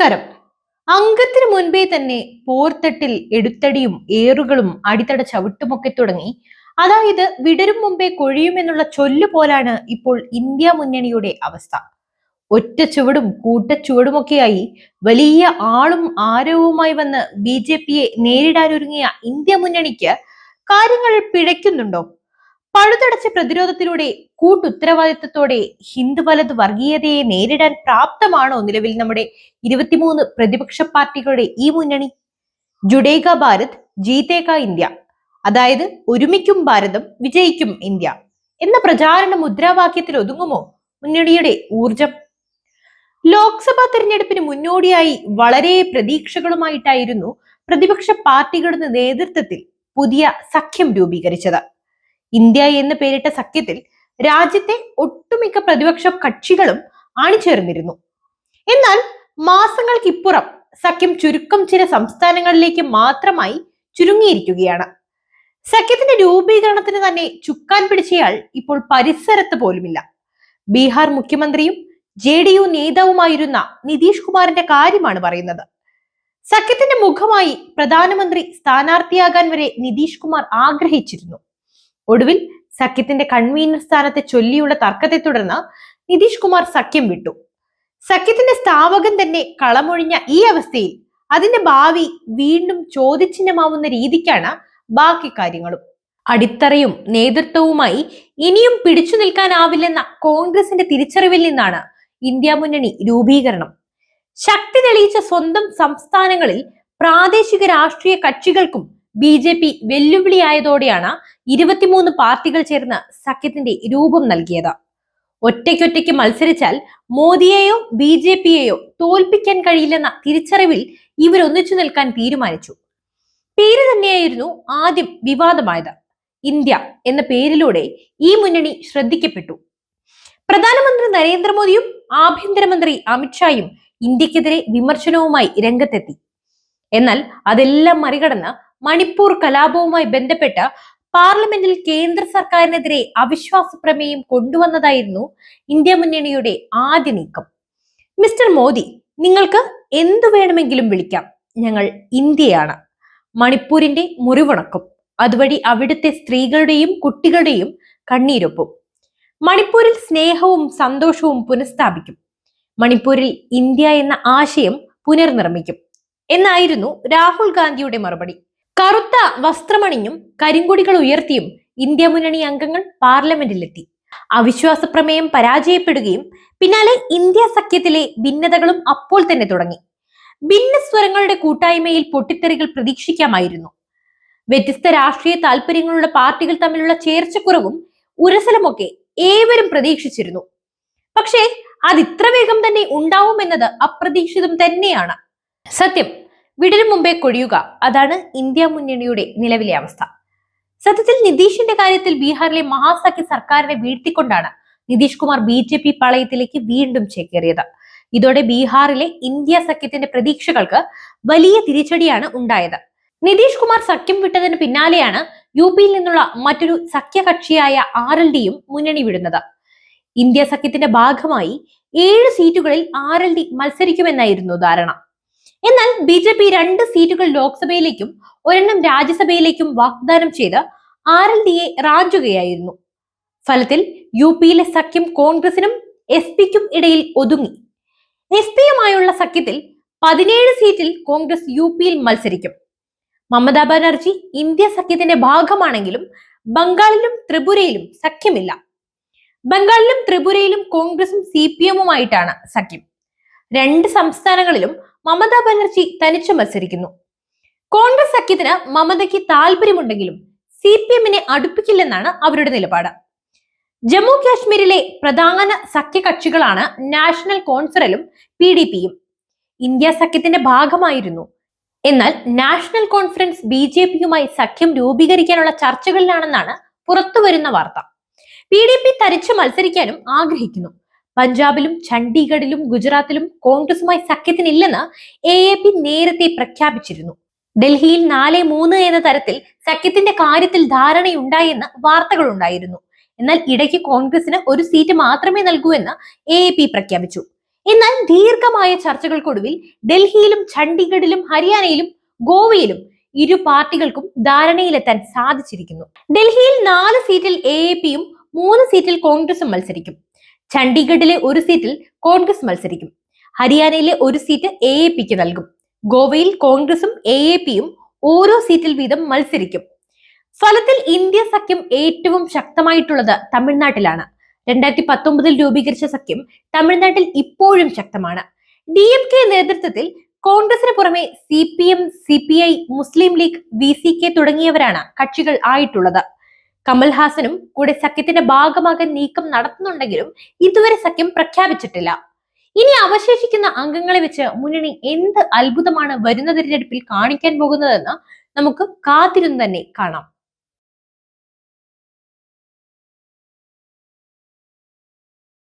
നമസ്കാരം. അംഗത്തിന് മുൻപേ തന്നെ പോർത്തട്ടിൽ എടുത്തടിയും ഏറുകളും അടിത്തട ചവിട്ടുമൊക്കെ തുടങ്ങി. അതായത് വിടരും മുമ്പേ കൊഴിയുമെന്നുള്ള ചൊല്ലു പോലാണ് ഇപ്പോൾ ഇന്ത്യ മുന്നണിയുടെ അവസ്ഥ. ഒറ്റ ചുവടും കൂട്ടച്ചുവടുമൊക്കെയായി വലിയ ആളും ആരവുമായി വന്ന് ബി ജെ പിയെ നേരിടാനൊരുങ്ങിയ ഇന്ത്യ മുന്നണിക്ക് കാര്യങ്ങൾ പിഴയ്ക്കുന്നുണ്ടോ? പഴുതടച്ച പ്രതിരോധത്തിലൂടെ കൂട്ടുത്തരവാദിത്വത്തോടെ ഹിന്ദു വലത് വർഗീയതയെ നേരിടാൻ പ്രാപ്തമാണോ നിലവിൽ നമ്മുടെ ഇരുപത്തിമൂന്ന് പ്രതിപക്ഷ പാർട്ടികളുടെ ഈ മുന്നണി? ജുഡേക ഭാരത് ജീതേക ഇന്ത്യ. അതായത് ഒരുമിക്കും ഭാരതം വിജയിക്കും ഇന്ത്യ. എന്ന പ്രചാരണ മുദ്രാവാക്യത്തിൽ ഒതുങ്ങുമോ മുന്നണിയുടെ ഊർജം ലോക്സഭാ തെരഞ്ഞെടുപ്പിന് മുന്നോടിയായി വളരെ പ്രതീക്ഷകളുമായിട്ടായിരുന്നു പ്രതിപക്ഷ പാർട്ടികളുടെ നേതൃത്വത്തിൽ പുതിയ സഖ്യം രൂപീകരിച്ചത്. ഇന്ത്യ എന്ന് പേരിട്ട സഖ്യത്തിൽ രാജ്യത്തെ ഒട്ടുമിക്ക പ്രതിപക്ഷ കക്ഷികളും അണിചേർന്നിരുന്നു എന്നാൽ മാസങ്ങൾക്കിപ്പുറം സഖ്യം ചുരുക്കം ചില സംസ്ഥാനങ്ങളിലേക്ക് മാത്രമായി ചുരുങ്ങിയിരിക്കുകയാണ്. സഖ്യത്തിന്റെ രൂപീകരണത്തിന് തന്നെ ചുക്കാൻ പിടിച്ചയാൾ ഇപ്പോൾ പരിസരത്ത് പോലുമില്ല. ബീഹാർ മുഖ്യമന്ത്രിയും ജെ ഡി യു നേതാവുമായിരുന്ന നിതീഷ് കുമാറിന്റെ കാര്യമാണ് പറയുന്നത്. സഖ്യത്തിന്റെ മുഖമായി പ്രധാനമന്ത്രി സ്ഥാനാർത്ഥിയാകാൻ വരെ നിതീഷ് കുമാർ ആഗ്രഹിച്ചിരുന്നു. ഒടുവിൽ സഖ്യത്തിന്റെ കൺവീനർ സ്ഥാനത്തെ ചൊല്ലിയുള്ള തർക്കത്തെ തുടർന്ന് നിതീഷ് കുമാർ സഖ്യം വിട്ടു. സഖ്യത്തിന്റെ സ്ഥാപകൻ തന്നെ കളമൊഴിഞ്ഞ ഈ അവസ്ഥയിൽ അതിന്റെ ഭാവി വീണ്ടും ചോദ്യചിഹ്നമാവുന്ന രീതിക്കാണ് ബാക്കി കാര്യങ്ങളും. അടിത്തറയും നേതൃത്വവുമായി ഇനിയും പിടിച്ചു നിൽക്കാനാവില്ലെന്ന കോൺഗ്രസിന്റെ തിരിച്ചറിവിൽ നിന്നാണ് ഇന്ത്യ മുന്നണി രൂപീകരണം. ശക്തി തെളിയിച്ച സ്വന്തം സംസ്ഥാനങ്ങളിൽ പ്രാദേശിക രാഷ്ട്രീയ കക്ഷികൾക്കും ബി ജെ പി വെല്ലുവിളിയായതോടെയാണ് ഇരുപത്തിമൂന്ന് പാർട്ടികൾ ചേർന്ന് സഖ്യത്തിന്റെ രൂപം നൽകിയത്. ഒറ്റയ്ക്കൊറ്റയ്ക്ക് മത്സരിച്ചാൽ മോദിയെയോ ബി ജെ പിയെയോ തോൽപ്പിക്കാൻ കഴിയില്ലെന്ന തിരിച്ചറിവിൽ ഇവർ ഒന്നിച്ചു നിൽക്കാൻ തീരുമാനിച്ചു. പേര് തന്നെയായിരുന്നു ആദ്യം വിവാദമായത്. ഇന്ത്യ എന്ന പേരിലൂടെ ഈ മുന്നണി ശ്രദ്ധിക്കപ്പെട്ടു. പ്രധാനമന്ത്രി നരേന്ദ്രമോദിയും ആഭ്യന്തരമന്ത്രി അമിത്ഷായും ഇന്ത്യക്കെതിരെ വിമർശനവുമായി രംഗത്തെത്തി. എന്നാൽ അതെല്ലാം മറികടന്ന് മണിപ്പൂർ കലാപവുമായി ബന്ധപ്പെട്ട് പാർലമെന്റിൽ കേന്ദ്ര സർക്കാരിനെതിരെ അവിശ്വാസ പ്രമേയം കൊണ്ടുവന്നതായിരുന്നു ഇന്ത്യ മുന്നണിയുടെ ആദ്യ നീക്കം. മിസ്റ്റർ മോദി നിങ്ങൾക്ക് എന്തു വേണമെങ്കിലും വിളിക്കാം. ഞങ്ങൾ ഇന്ത്യയാണ്. മണിപ്പൂരിന്റെ മുറിവുണക്കും. അതുവഴി അവിടുത്തെ സ്ത്രീകളുടെയും കുട്ടികളുടെയും കണ്ണീരൊപ്പും. മണിപ്പൂരിൽ സ്നേഹവും സന്തോഷവും പുനഃസ്ഥാപിക്കും. മണിപ്പൂരിൽ ഇന്ത്യ എന്ന ആശയം പുനർനിർമ്മിക്കും. എന്നായിരുന്നു രാഹുൽ ഗാന്ധിയുടെ മറുപടി. കറുത്ത വസ്ത്രമണിഞ്ഞും കരിങ്കൊടികൾ ഉയർത്തിയും ഇന്ത്യ മുന്നണി അംഗങ്ങൾ പാർലമെന്റിലെത്തി. അവിശ്വാസ പ്രമേയം പരാജയപ്പെടുകയും പിന്നാലെ ഇന്ത്യ സഖ്യത്തിലെ ഭിന്നതകളും അപ്പോൾ തന്നെ തുടങ്ങി. ഭിന്ന സ്വരങ്ങളുടെ കൂട്ടായ്മയിൽ പൊട്ടിത്തെറികൾ പ്രതീക്ഷിക്കാമായിരുന്നു. വ്യത്യസ്ത രാഷ്ട്രീയ താല്പര്യങ്ങളുള്ള പാർട്ടികൾ തമ്മിലുള്ള ചേർച്ചക്കുറവും ഉരസലുമൊക്കെ ഏവരും പ്രതീക്ഷിച്ചിരുന്നു. പക്ഷേ അത് ഇത്ര വേഗം തന്നെ ഉണ്ടാവുമെന്നത് അപ്രതീക്ഷിതം തന്നെയാണ്. സത്യം വിടരും മുമ്പേ കൊഴിയുക. അതാണ് ഇന്ത്യ മുന്നണിയുടെ നിലവിലെ അവസ്ഥ. സത്യത്തിൽ നിതീഷിന്റെ കാര്യത്തിൽ ബീഹാറിലെ മഹാസഖ്യ സർക്കാരിനെ വീഴ്ത്തിക്കൊണ്ടാണ് Nitish Kumar B J P പാളയത്തിലേക്ക് വീണ്ടും ചേക്കേറിയത്. ഇതോടെ ബീഹാറിലെ ഇന്ത്യ സഖ്യത്തിന്റെ പ്രതീക്ഷകൾക്ക് വലിയ തിരിച്ചടിയാണ് ഉണ്ടായത്. നിതീഷ് കുമാർ സഖ്യം വിട്ടതിന് പിന്നാലെയാണ് യു പിയിൽ നിന്നുള്ള മറ്റൊരു സഖ്യകക്ഷിയായ ആർ എൽ ഡിയും മുന്നണി വിടുന്നത്. ഇന്ത്യ സഖ്യത്തിന്റെ ഭാഗമായി ഏഴ് സീറ്റുകളിൽ ആർ എൽ ഡി മത്സരിക്കുമെന്നായിരുന്നു ധാരണ. എന്നാൽ ബി ജെ പി രണ്ട് സീറ്റുകൾ ലോക്സഭയിലേക്കും ഒരെണ്ണം രാജ്യസഭയിലേക്കും വാഗ്ദാനം ചെയ്ത് ആർ എൽ ഡിയെ റാഞ്ചുകയായിരുന്നു. ഫലത്തിൽ യു പിയിലെ സഖ്യം കോൺഗ്രസിനും എസ് പിക്കും ഇടയിൽ ഒതുങ്ങി. എസ് പിയുമായുള്ള സഖ്യത്തിൽ പതിനേഴ് സീറ്റിൽ കോൺഗ്രസ് യു പിയിൽ മത്സരിക്കും. മമതാ ബാനർജി ഇന്ത്യ സഖ്യത്തിന്റെ ഭാഗമാണെങ്കിലും ബംഗാളിലും ത്രിപുരയിലും സഖ്യമില്ല. ബംഗാളിലും ത്രിപുരയിലും കോൺഗ്രസും സി പി എമ്മുമായിട്ടാണ് സഖ്യം. രണ്ട് സംസ്ഥാനങ്ങളിലും മമതാ ബാനർജി തനിച്ചു മത്സരിക്കുന്നു. കോൺഗ്രസ് സഖ്യത്തിന് മമതയ്ക്ക് താല്പര്യമുണ്ടെങ്കിലും സി പി എമ്മിനെ അടുപ്പിക്കില്ലെന്നാണ് അവരുടെ നിലപാട്. ജമ്മു കാശ്മീരിലെ പ്രധാന സഖ്യകക്ഷികളാണ് നാഷണൽ കോൺഫറലും പി ഡി പിയും. ഇന്ത്യ സഖ്യത്തിന്റെ ഭാഗമായിരുന്നു. എന്നാൽ നാഷണൽ കോൺഫറൻസ് ബി ജെ പിയുമായി സഖ്യം രൂപീകരിക്കാനുള്ള ചർച്ചകളിലാണെന്നാണ് പുറത്തുവരുന്ന വാർത്ത. പി ഡി പി തരിച്ചു മത്സരിക്കാനും ആഗ്രഹിക്കുന്നു. പഞ്ചാബിലും ചണ്ഡീഗഡിലും ഗുജറാത്തിലും കോൺഗ്രസുമായി സഖ്യത്തിനില്ലെന്ന് എ എ പി നേരത്തെ പ്രഖ്യാപിച്ചിരുന്നു. ഡൽഹിയിൽ നാല് മൂന്ന് എന്ന തരത്തിൽ സഖ്യത്തിന്റെ കാര്യത്തിൽ ധാരണയുണ്ടായെന്ന് വാർത്തകളുണ്ടായിരുന്നു. എന്നാൽ ഇടയ്ക്ക് കോൺഗ്രസിന് ഒരു സീറ്റ് മാത്രമേ നൽകൂ എന്ന് എ പി പ്രഖ്യാപിച്ചു. എന്നാൽ ദീർഘമായ ചർച്ചകൾക്കൊടുവിൽ ഡൽഹിയിലും ചണ്ഡീഗഡിലും ഹരിയാനയിലും ഗോവയിലും ഇരു പാർട്ടികൾക്കും ധാരണയിലെത്താൻ സാധിച്ചിരിക്കുന്നു. ഡൽഹിയിൽ നാല് സീറ്റിൽ എ പിയും മൂന്ന് സീറ്റിൽ കോൺഗ്രസും മത്സരിക്കും. ചണ്ഡീഗഡിലെ ഒരു സീറ്റിൽ കോൺഗ്രസ് മത്സരിക്കും. ഹരിയാനയിലെ ഒരു സീറ്റ് എ എ പിക്ക് നൽകും. ഗോവയിൽ കോൺഗ്രസും എ എ പിയും ഓരോ സീറ്റിൽ വീതം മത്സരിക്കും. ഫലത്തിൽ ഇന്ത്യ സഖ്യം ഏറ്റവും ശക്തമായിട്ടുള്ളത് തമിഴ്നാട്ടിലാണ്. രണ്ടായിരത്തി പത്തൊമ്പതിൽ രൂപീകരിച്ച സഖ്യം തമിഴ്നാട്ടിൽ ഇപ്പോഴും ശക്തമാണ്. ഡി എം കെ നേതൃത്വത്തിൽ കോൺഗ്രസിന് പുറമെ C P M C P I Muslim League V C K തുടങ്ങിയവരാണ് കക്ഷികൾ ആയിട്ടുള്ളത്. കമൽഹാസനും കൂടെ സഖ്യത്തിന്റെ ഭാഗമാകാൻ നീക്കം നടത്തുന്നുണ്ടെങ്കിലും ഇതുവരെ സഖ്യം പ്രഖ്യാപിച്ചിട്ടില്ല. ഇനി അവശേഷിക്കുന്ന അംഗങ്ങളെ വെച്ച് മുന്നണി എന്ത് അത്ഭുതമാണ് വരുന്ന തിരഞ്ഞെടുപ്പിൽ കാണിക്കാൻ പോകുന്നതെന്ന് നമുക്ക് കാത്തിരുന്ന് തന്നെ കാണാം.